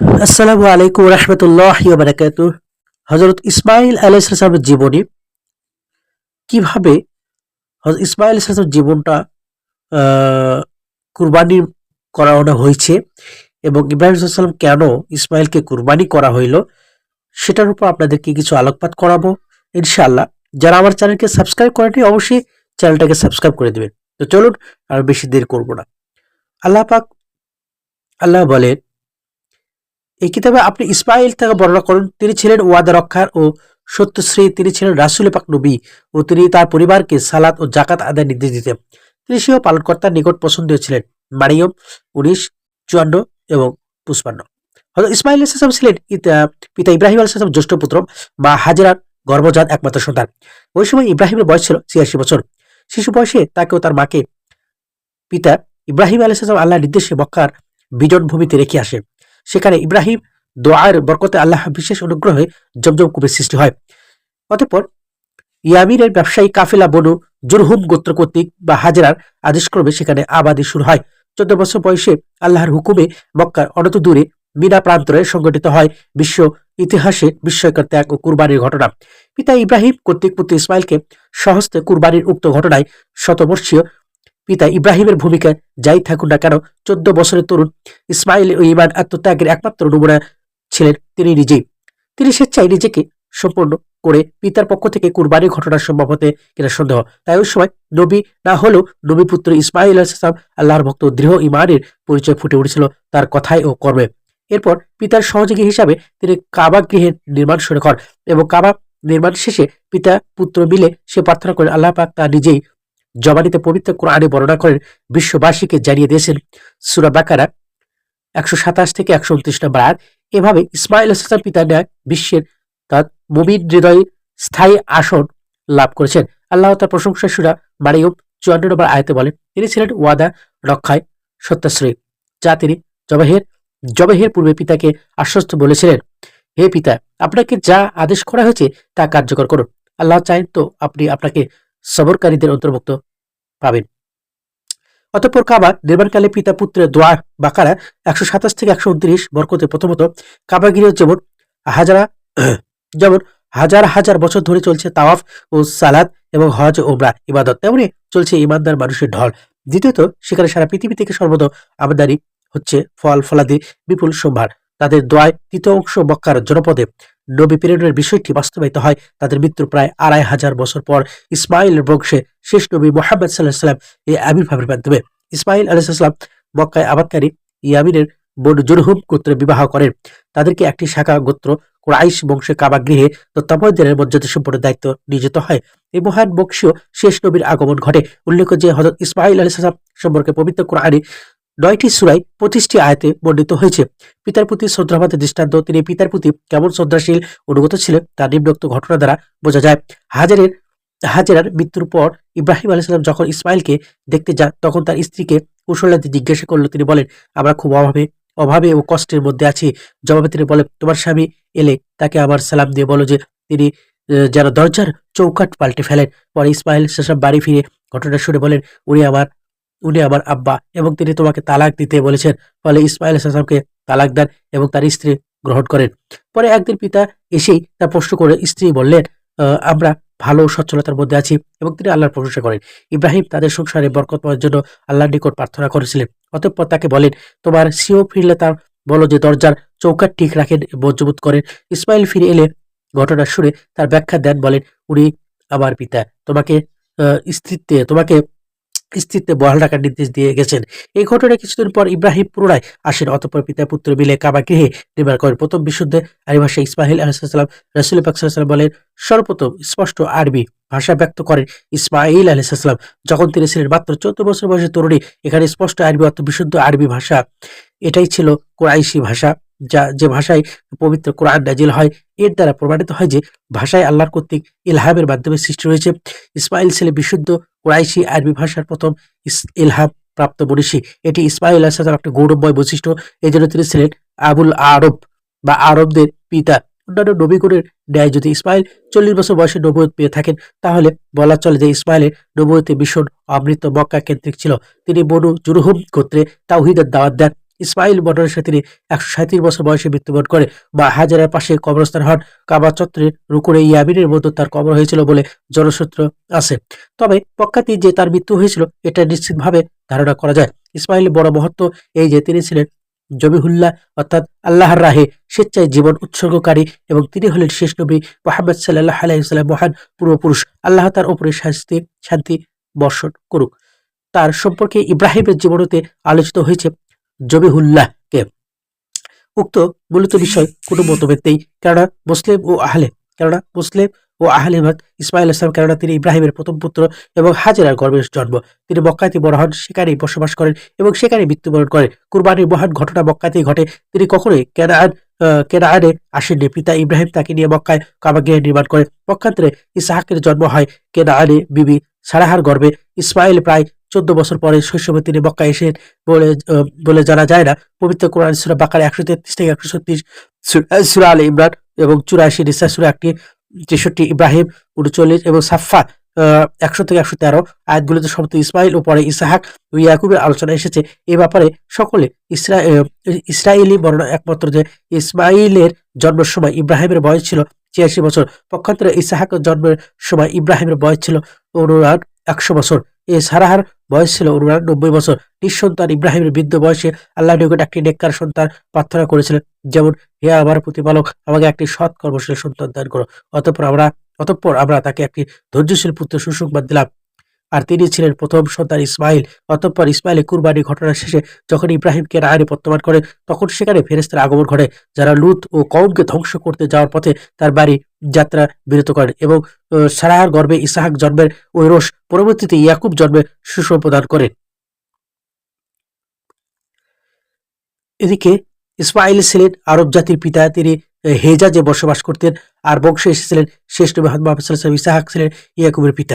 আসসালামু আলাইকুম রহমতুল্লাহ বারাকাতু। হজরত ইসমাইল আলাই আলাইসালামের জীবনী, কীভাবে হজরত ইসমাইল আলাইসালামের জীবনটা কুরবানি করানো হয়েছে এবং ইব্রাহিম সাল্লাম কেন ইসমাইলকে কুরবানি করা হইল, সেটার উপর আপনাদেরকে কিছু আলোকপাত করাবো, ইনশাআল্লাহ। যারা আমার চ্যানেলকে সাবস্ক্রাইব করেনি অবশ্যই চ্যানেলটাকে সাবস্ক্রাইব করে দেবেন। তো চলুন, আর বেশি দেরি করব না। আল্লাহ পাক, আল্লাহ বলেন এই কিতাবে আপনি ইসমাইল থেকে বর্ণনা করুন। তিনি ছিলেন ওয়াদা রক্ষার ও সত্যশ্রী, তিনি ছিলেন রাসুল পাক নবী ও তিনি তার পরিবারকে সালাত ও জাকাত আদায় নির্দেশ দিতেন। তিনি সেও পালনকর্তার নিকট পছন্দীয় ছিলেন। মারিয়ম উনিশ, চুয়ান্ন এবং পুষ্পান্ন হয়তো ইসমাইল ইসলাম ছিলেন পিতা ইব্রাহিম আলাইসালাম জ্যেষ্ঠ পুত্র বা হাজেরার গর্ভজাত একমাত্র সন্তান। ওই সময় ইব্রাহিমের বয়স ছিল ছিয়াশি বছর। শিশু বয়সে তাকে ও তার মাকে পিতা ইব্রাহিম আলাইসালাম আল্লাহ নির্দেশে মক্কার বিজন ভূমিতে রেখে আসে। সেখানে ইব্রাহিম দোয়ার বরকতে আল্লাহ বিশেষ অনুগ্রহে জমজম কুবের সৃষ্টি হয়। অতঃপর ইয়ামিনের ব্যবসায়ী কাফেলা বনু জুরহুম গোত্র কর্তৃক বা হাজেরার আদেশক্রমে সেখানে আবাদি শুরু হয়। চোদ্দ বছর বয়সে আল্লাহর হুকুমে মক্কার অনত দূরে মিনা প্রান্তরে সংগঠিত হয় বিশ্ব ইতিহাসে বিস্ময়কর ত্যাগ ও কুরবানির ঘটনা। পিতা ইব্রাহিম কর্তৃক পুত্র ইসমাইলকে সহস্তে কুরবানির উক্ত ঘটনায় শতবর্ষীয় পিতা ইব্রাহিমের ভূমিকায় যাই থাকুন না কেন, চোদ্দ বছরের তরুণ ইসমাইল ও ইমান আত্মত্যাগের একমাত্র নমুনা ছিলেন তিনি নিজেই তিনি স্বেচ্ছায় নিজেকে সম্পূর্ণ করে পিতার পক্ষ থেকে কুরবানির ঘটনা সম্ভব হতে কিনা সন্দেহ। তাই ওই সময় নবী না হলেও নবী পুত্র ইসমাইল আলাইসালাম আল্লাহর ভক্ত দৃঢ় ইমানের পরিচয় ফুটে উঠেছিল তার কথায় ও কর্মে। এরপর পিতার সহযোগী হিসাবে তিনি কাবা গৃহের নির্মাণ শুরু করেন এবং কাবা নির্মাণ শেষে পিতা পুত্র মিলে সে প্রার্থনা করেন, আল্লাহ পাক তা নিজেই জবানিতে পবিত্র কোরআনে বর্ণনা করেন বিশ্ববাসীকে জানিয়ে দিয়েছেন সুরা বাকারা, একশো সাতাশ থেকে একশো উনত্রিশ নম্বর আয়াত। এভাবে ইসমাইল হাসান পিতা ন্যায় বিশ্বের তার মুমিন হৃদয়ে স্থায়ী আসন লাভ করেছেন। আল্লাহ তার প্রশংসা সুরা মারিয়ম চুয়ান্ন নম্বর আয়তে বলেন, তিনি ছিলেন ওয়াদা, রক্ষায় সত্যাশ্রয়ী, যা তিনি জবাহের জবাহের পূর্বে পিতাকে আশ্বস্ত বলেছিলেন। হে পিতা, আপনাকে যা আদেশ করা হয়েছে তা কার্যকর করুন। আল্লাহ চাইন তো আপনি আপনাকে সবরকারীদের অন্তর্ভুক্ত পাবেন। অতঃপর কাবা নির্মাণকালে পিতা পুত্রের দোয়া বাকারা একশো সাতাশ থেকে একশো উনত্রিশ বরকতে প্রথমত কাবা গৃহ যেমন হাজারা, যেমন হাজার হাজার বছর ধরে চলছে তাওয়াফ ও সালাদ এবং হজ ওমরা ইবাদত। তেমনি চলছে ইমানদার মানুষের ঢল। দ্বিতীয়ত, সেখানে সারা পৃথিবী থেকে সর্বদ আমদানি হচ্ছে ফল, ফলাদি, বিপুল সম্ভার। তাদের দোয়ায় তৃতীয় অংশ মক্কার জনপদে নবী প্রেরণের বিষয়টি বাস্তবায়িত হয় তাদের মৃত্যুর প্রায় আড়াই হাজার বছর পর ইসমাইল বংশে শেষ নবী মোহাম্মদ সাল্লাহ সাল্লাম এই আবির্ভাবের মাধ্যমে ইসমাইল আলাইসাল্লাম মক্কায় আবাদকারী ইয়ামিনের বোন জুরহুম গোত্রে বিবাহ করেন। তাদেরকে একটি শাখা গোত্র কোরাইশ বংশে কাবা গৃহে তত্ত্বাবধানের মর্যাদা সম্পন্ন দায়িত্ব নিয়োজিত হয়। এই মহান বংশীয় শেষ নবীর আগমন ঘটে। উল্লেখ্য যে হজরত ইসমাইল আলাইসাল্লাম সম্পর্কে পবিত্র কোরআনে নয়টি সুরাই পঁচিশটি আয়তে বর্ণিত হয়েছে। পিতার প্রতি শ্রদ্ধাবাদের দৃষ্টান্ত, তিনি পিতার প্রতি কেমন শ্রদ্ধাশীল, অনুগত ছিলেন তার নিম্নোক্ত ঘটনা দ্বারা বোঝা যায়। হাজারের, হাজেরার মৃত্যুর পর ইব্রাহিম আলাইসাল্লাম যখন ইসমাইলকে দেখতে যান, তখন তার স্ত্রীকে কুশলাদি জিজ্ঞাসা করল, তিনি বলেন, আমরা খুব অভাবে অভাবে ও কষ্টের মধ্যে আছি। জবাবে তিনি বলেন, তোমার স্বামী এলে তাকে আমার সালাম দিয়ে বলো যে, তিনি যেন দরজার চৌকাট পাল্টে ফেলেন। পরে ইসমাইল সেসব বাড়ি ফিরে ঘটনা শুনে বলেন, উনি আমার উনি আমার আব্বা এবং তিনি তোমাকে তালাক দিতে বলেছেন। ফলে ইসমাইল সালামকে তালাক দেন এবং তার স্ত্রী গ্রহণ করেন। পরে একদিন পিতা এসেই তার প্রশ্ন করে স্ত্রী বললেন আমরা ভালো সচ্ছলতার মধ্যে আছি এবং তিনি আল্লাহর প্রশংসা করেন। ইব্রাহিম তাদের সংসারে বরকত পাওয়ার জন্য আল্লাহর নিকট প্রার্থনা করেছিলেন। অতঃপর তাকে বলেন তোমার সিও ফিরলে তার বলো যে দরজার চৌকাট ঠিক রাখেন মজবুত করেন। ইসমাইল ফিরে এলে ঘটনা শুনে তার ব্যাখ্যা দেন বলেন উনি আমার পিতা। তোমাকে আহ, স্ত্রীত্বে তোমাকে স্ত্রীত্বে বহাল রাখার নির্দেশ দিয়ে গেছেন। এই ঘটনায় কিছুদিন পর ইব্রাহিম পুনরায় আসেন, অতঃপর পিতা পুত্র মিলে কাবা গৃহে নির্মাণ করেন। প্রথম বিশুদ্ধে আরবি ভাষা ইসমাহিল আলাইসাল্লাম রসুল পাকসাল্লাম বলেন, সর্বপ্রথম স্পষ্ট আরবি ভাষা ব্যক্ত করেন ইসমাইল আলাইসাল্লাম যখন তিনি ছিলেন মাত্র চোদ্দ বছর বয়সের তরুণী, এখানে স্পষ্ট আরবি অর্থ বিশুদ্ধ আরবি ভাষা। এটাই ছিল কোরাইশি ভাষা। যা, যে ভাষায় পবিত্র কোরআন নাজিল হয়, এর দ্বারা প্রমাণিত হয় যে ভাষায় আল্লাহর কর্তৃক ইলহামের মাধ্যমে সৃষ্টি হয়েছে। ইসমাইল ছেলে বিশুদ্ধ কোরাইশি আরবি ভাষার প্রথম ইলহাম প্রাপ্ত মনীষী। এটি ইসমাইল আসাদার একটা গৌরবময় বৈশিষ্ট্য। এই জন্য তিনি ছিলেন আবুল আরব বা আরবদের পিতা। অন্যান্য নবীগুণের ন্যায় যদি ইসমাইল চল্লিশ বছর বয়সে নবুয়ত পেয়ে থাকেন, তাহলে বলা চলে যে ইসমাইলের নবুয়তে ভীষণ অমৃত মক্কা কেন্দ্রিক ছিল। তিনি বনু জুরহুম গোত্রে তাওহিদের দাওয়াত দেন। ইসমাইল বর্ণনা তিনি একশো সাঁত্রিশ বছর বয়সে মৃত্যুবরণ করে বা হাজারের পাশে কবরস্থান হন। কাবা চত্বরে রুকুরে ইয়ামিনের মধ্যে তার কবর হয়েছিল বলে জনসূত্র আছে। তবে পক্ষাতি যে তার মৃত্যু হয়েছিল, এটা নিশ্চিতভাবে ধারণা করা যায়। ইসমাইল বড় মহত্ব এই যে তিনি ছিলেন জবিহুল্লাহ অর্থাৎ আল্লাহর রাহে স্বেচ্ছায় জীবন উৎসর্গকারী এবং তিনি হলেন শেষ নবী মোহাম্মদ সাল্লাহ আলাইসাল্লাম মহান পূর্বপুরুষ। আল্লাহ তার উপরে শাস্তি, শান্তি বর্ষণ করুক। তার সম্পর্কে ইব্রাহিমের জীবনতে আলোচিত হয়েছে জবিহুল্লাহকে। উক্ত মূলত বিষয় কোনো মতভেদ নেই, কেননা মুসলিম ও আহলে, কেননা মুসলিম ও আহলে মত ইসমাইল ইসলাম, কেননা তিনি ইব্রাহিমের প্রথম পুত্র এবং হাজেরার গর্ভের জন্ম। তিনি মক্কাতে বড় হন, সেখানেই বসবাস করেন এবং সেখানে মৃত্যুবরণ করেন। কুরবানির মহান ঘটনা মক্কাতেই ঘটে। তিনি কখনোই কেনান কেনানে আসেননি। পিতা ইব্রাহিম তাকে নিয়ে মক্কায় কাবাগিয়ে নির্মাণ করেন পক্ষান্তরে ইসাহাকের জন্ম হয় কেনানে বিবি সারাহার গর্ভে। ইসমাইল প্রায় চোদ্দ বছর পরে শৈশবে তিনি মক্কায় এসেন বলে বলে জানা যায় না। পবিত্র কোরআন সুরা বাকার একশো তেত্রিশ থেকে একশো ছত্রিশ সুরা আল ইমরান এবং চুরাশি নিসা সুরা একটি, তেষট্টি ইব্রাহিম, উনচল্লিশ এবং সাফা একশো থেকে একশো তেরো আয়াতগুলিতে সমস্ত ইসমাইল ও পরে ইসাহাক ও ইয়াকুবের আলোচনা এসেছে। এ ব্যাপারে সকলে ইসরা ইসরায়েলি বর্ণনা একমাত্র যে ইসমাইলের জন্মের সময় ইব্রাহিমের বয়স ছিল ছিয়াশি বছর, পক্ষান্তরে ইসাহাকের জন্মের সময় ইব্রাহিমের বয়স ছিল অনুরাগ একশো বছর। এ সারাহার বয়স ছিল উনার নব্বই বছর। নিঃসন্তান ইব্রাহিমের বৃদ্ধ বয়সে আল্লাহ নিকট একটি নেককার সন্তান প্রার্থনা করেছিলেন। যেমন, হে আমার প্রতিপালক, আমাকে একটি সৎ কর্মশীল সন্তান দান করো। অতঃপর আমরা অতঃপর আমরা তাকে একটি ধৈর্যশীল পুত্র সুসংবাদ দিলাম। আর তিনি ছিলেন প্রথম সন্তান ইসমাইল। অতঃপর ইসমাইলের কুরবানি ঘটনা শেষে যখন ইব্রাহিমকে রায়নে প্রত্যামান করে, তখন সেখানে ফেরেস্তার আগমন ঘটে, যারা লুত ও কৌমকে ধ্বংস করতে যাওয়ার পথে তার বাড়ি যাত্রা বিরত করেন এবং সারাহার গর্বে ইসাহাক জন্মের রোষ পরবর্তীতে ইয়াকুব জন্মের সুসম্প্রদান করেন। এদিকে ইসমাইল ছিলেন আরব জাতির পিতা, তিনি হেজাজে বসবাস করতেন, আর বংশে এসেছিলেন শেষ নবী ইসাহাক ছিলেন ইয়াকুবের পিতা।